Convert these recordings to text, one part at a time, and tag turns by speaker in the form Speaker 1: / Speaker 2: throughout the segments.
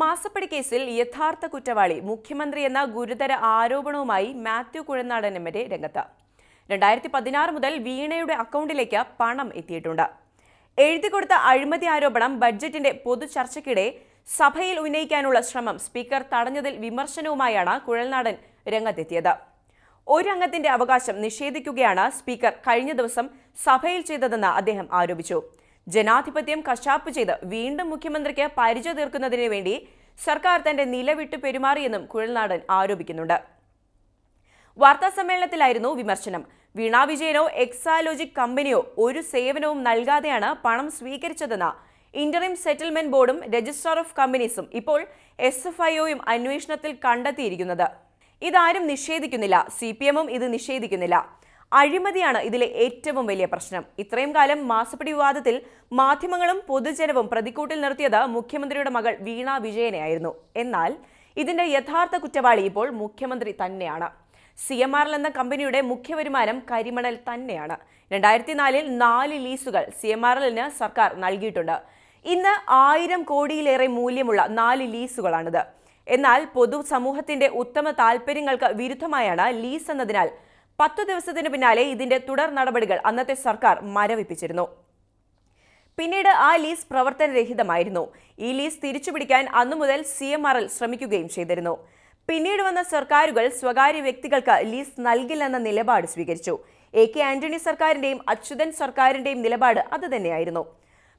Speaker 1: മാസപ്പടി കേസിൽ യഥാർത്ഥ കുറ്റവാളി മുഖ്യമന്ത്രി എന്ന ഗുരുതര ആരോപണവുമായി മാത്യു കുഴനാടൻ എം എ രംഗത്ത്. രണ്ടായിരത്തി പതിനാറ് മുതൽ വീണയുടെ അക്കൗണ്ടിലേക്ക് പണം എത്തിയിട്ടുണ്ട്. എഴുതി കൊടുത്ത അഴിമതി ആരോപണം ബഡ്ജറ്റിന്റെ പൊതു ചർച്ചയ്ക്കിടെ സഭയിൽ ഉന്നയിക്കാനുള്ള ശ്രമം സ്പീക്കർ തടഞ്ഞതിൽ വിമർശനവുമായാണ് കുഴൽനാടൻ രംഗത്തെത്തിയത്. ഒരു അംഗത്തിന്റെ അവകാശം നിഷേധിക്കുകയാണ് സ്പീക്കർ കഴിഞ്ഞ ദിവസം സഭയിൽ ചെയ്തതെന്ന് അദ്ദേഹം ആരോപിച്ചു. ജനാധിപത്യം കശാപ്പ് ചെയ്ത് വീണ്ടും മുഖ്യമന്ത്രിക്ക് പരിചയ തീർക്കുന്നതിന് വേണ്ടി സർക്കാർ തന്റെ നിലവിട്ട് പെരുമാറിയെന്നും കുഴൽനാടൻ ആരോപിക്കുന്നുണ്ട്. വാർത്താ സമ്മേളനത്തിലായിരുന്നു വിമർശനം. വീണ വിജയനോ എക്സാലോജിക് കമ്പനിയോ ഒരു സേവനവും നൽകാതെയാണ് പണം സ്വീകരിച്ചതെന്ന ഇന്ററിം സെറ്റിൽമെന്റ് ബോർഡും രജിസ്ട്രാർ ഓഫ് കമ്പനീസും ഇപ്പോൾ എസ് എഫ് ഐഒയും അന്വേഷണത്തിൽ കണ്ടെത്തിയിരിക്കുന്നത്. ഇതാരും നിഷേധിക്കുന്നില്ല. സി പി എമ്മും ഇത് നിഷേധിക്കുന്നില്ല. അഴിമതിയാണ് ഇതിലെ ഏറ്റവും വലിയ പ്രശ്നം. ഇത്രയും കാലം മാസപ്പടി വിവാദത്തിൽ മാധ്യമങ്ങളും പൊതുജനവും പ്രതിക്കൂട്ടിൽ നിർത്തിയത് മുഖ്യമന്ത്രിയുടെ മകൾ വീണ വിജയനെയായിരുന്നു. എന്നാൽ ഇതിന്റെ യഥാർത്ഥ കുറ്റവാളി ഇപ്പോൾ മുഖ്യമന്ത്രി തന്നെയാണ്. സി എം ആർ എന്ന കമ്പനിയുടെ മുഖ്യ വരുമാനം കരിമണൽ തന്നെയാണ്. രണ്ടായിരത്തി നാലിൽ നാല് ലീസുകൾ സി എം ആർ എല്ലിന് സർക്കാർ നൽകിയിട്ടുണ്ട്. ഇന്ന് ആയിരം കോടിയിലേറെ മൂല്യമുള്ള നാല് ലീസുകളാണിത്. എന്നാൽ പൊതുസമൂഹത്തിന്റെ ഉത്തമ താൽപര്യങ്ങൾക്ക് വിരുദ്ധമായാണ് ലീസ് എന്നതിനാൽ പത്തു ദിവസത്തിന് പിന്നാലെ ഇതിന്റെ തുടർ നടപടികൾ അന്നത്തെ സർക്കാർ മരവിപ്പിച്ചിരുന്നു. പിന്നീട് ആ ലീസ് പ്രവർത്തനരഹിതമായിരുന്നു. ഈ ലീസ് തിരിച്ചുപിടിക്കാൻ അന്നു മുതൽ സി എം ആർ എൽ ശ്രമിക്കുകയും ചെയ്തിരുന്നു. പിന്നീട് വന്ന സർക്കാരുകൾ സ്വകാര്യ വ്യക്തികൾക്ക് ലീസ് നൽകില്ലെന്ന നിലപാട് സ്വീകരിച്ചു. എ കെ ആന്റണി സർക്കാരിന്റെയും അച്യുതൻ സർക്കാരിന്റെയും നിലപാട് അതുതന്നെയായിരുന്നു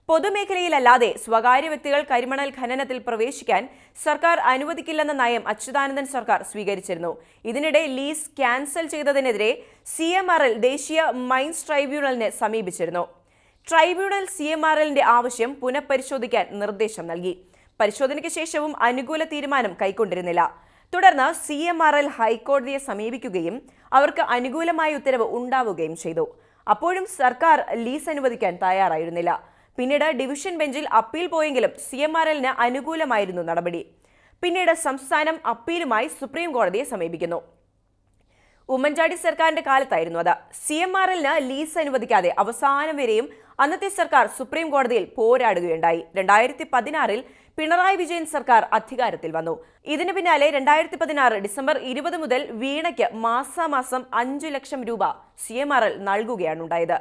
Speaker 1: പൊതുമേഖലയിലല്ലാതെ സ്വകാര്യ വ്യക്തികൾ കരിമണൽ ഖനനത്തിൽ പ്രവേശിക്കാൻ സർക്കാർ അനുവദിക്കില്ലെന്ന നയം അച്യുതാനന്ദൻ സർക്കാർ സ്വീകരിച്ചിരുന്നു. ഇതിനിടെ ലീസ് ക്യാൻസൽ ചെയ്തതിനെതിരെ സി എം ആർ എൽ ദേശീയ മൈൻസ് ട്രൈബ്യൂണലിനെ സമീപിച്ചിരുന്നു. ട്രൈബ്യൂണൽ സി എം ആർ എല്ലിന്റെ ആവശ്യം പുനഃപരിശോധിക്കാൻ നിർദ്ദേശം നൽകി. പരിശോധനയ്ക്ക് ശേഷവും അനുകൂല തീരുമാനം കൈക്കൊണ്ടിരുന്നില്ല. തുടർന്ന് സി എം ആർ എൽ ഹൈക്കോടതിയെ സമീപിക്കുകയും അവർക്ക് അനുകൂലമായ ഉത്തരവ് ഉണ്ടാവുകയും ചെയ്തു. അപ്പോഴും സർക്കാർ ലീസ് അനുവദിക്കാൻ തയ്യാറായിരുന്നില്ല. പിന്നീട് ഡിവിഷൻ ബെഞ്ചിൽ അപ്പീൽ പോയെങ്കിലും സി എം ആർ എല്ലിന് അനുകൂലമായിരുന്നു നടപടി. പിന്നീട് സംസ്ഥാനം അപ്പീലുമായി സുപ്രീം കോടതിയെ സമീപിക്കുന്നു. ഉമ്മൻചാണ്ടി സർക്കാരിന്റെ കാലത്തായിരുന്നു അത്. സി എം ആർ എല്ലിന് ലീസ് അനുവദിക്കാതെ അവസാനം വരെയും അന്നത്തെ സർക്കാർ സുപ്രീം കോടതിയിൽ പോരാടുകയുണ്ടായി. രണ്ടായിരത്തി പതിനാറിൽ പിണറായി വിജയൻ സർക്കാർ അധികാരത്തിൽ വന്നു. ഇതിനു പിന്നാലെ രണ്ടായിരത്തി പതിനാറ് ഡിസംബർ ഇരുപത് മുതൽ വീണയ്ക്ക് മാസാമാസം അഞ്ചു ലക്ഷം രൂപ സി എം ആർ എൽ നൽകുകയാണ് ഉണ്ടായത്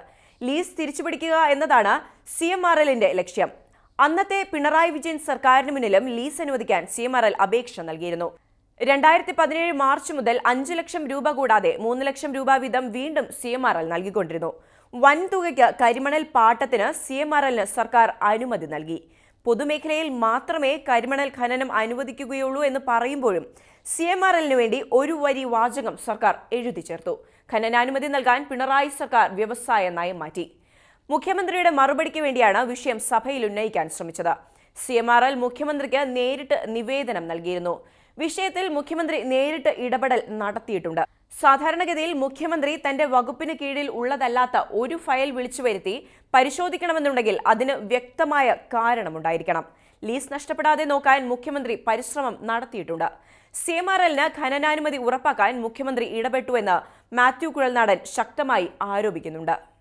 Speaker 1: ലീസ് തിരിച്ചു പിടിക്കുക എന്നതാണ് സി എം ആർ എല്ലിന്റെ ലക്ഷ്യം. അന്നത്തെ പിണറായി വിജയൻ സർക്കാരിന് മുന്നിലും ലീസ് അനുവദിക്കാൻ സി എം ആർ എൽ അപേക്ഷ നൽകിയിരുന്നു. രണ്ടായിരത്തി പതിനേഴ് മാർച്ച് മുതൽ അഞ്ച് ലക്ഷം രൂപ കൂടാതെ മൂന്ന് ലക്ഷം രൂപ വീതം വീണ്ടും സി എം ആർ എൽ നൽകിക്കൊണ്ടിരുന്നു. വൻതുകയ്ക്ക് കരിമണൽ പാട്ടത്തിന് സി എം ആർ എല്ലിന് സർക്കാർ അനുമതി നൽകി. പൊതുമേഖലയിൽ മാത്രമേ കരിമണൽ ഖനനം അനുവദിക്കുകയുള്ളൂ എന്ന് പറയുമ്പോഴും സി എം ആർ എല്ലിന് വേണ്ടി ഒരു വരി വാചകം സർക്കാർ എഴുതി ചേർത്തു. ഖനനാനുമതി നൽകാൻ പിണറായി സർക്കാർ വ്യവസായ നയം മാറ്റി. മുഖ്യമന്ത്രിയുടെ മറുപടിക്ക് വേണ്ടിയാണ് വിഷയം സഭയിൽ ഉന്നയിക്കാൻ ശ്രമിച്ചത്. സി എം ആർ എൽ മുഖ്യമന്ത്രിക്ക് നേരിട്ട് നിവേദനം നൽകിയിരുന്നു. വിഷയത്തിൽ മുഖ്യമന്ത്രി നേരിട്ട് ഇടപെടൽ നടത്തിയിട്ടുണ്ട്. സാധാരണഗതിയിൽ മുഖ്യമന്ത്രി തന്റെ വകുപ്പിന് കീഴിൽ ഉള്ളതല്ലാത്ത ഒരു ഫയൽ വിളിച്ചു വരുത്തി പരിശോധിക്കണമെന്നുണ്ടെങ്കിൽ അതിന് വ്യക്തമായ കാരണമുണ്ടായിരിക്കണം. ലീസ് നഷ്ടപ്പെടാതെ നോക്കാൻ മുഖ്യമന്ത്രി പരിശ്രമം നടത്തിയിട്ടുണ്ട്. സി എം ആർ എല്ലിന് ഖനനാനുമതി ഉറപ്പാക്കാൻ മുഖ്യമന്ത്രി ഇടപെട്ടുവെന്ന് മാത്യു കുഴൽനാടൻ ശക്തമായി ആരോപിക്കുന്നുണ്ട്.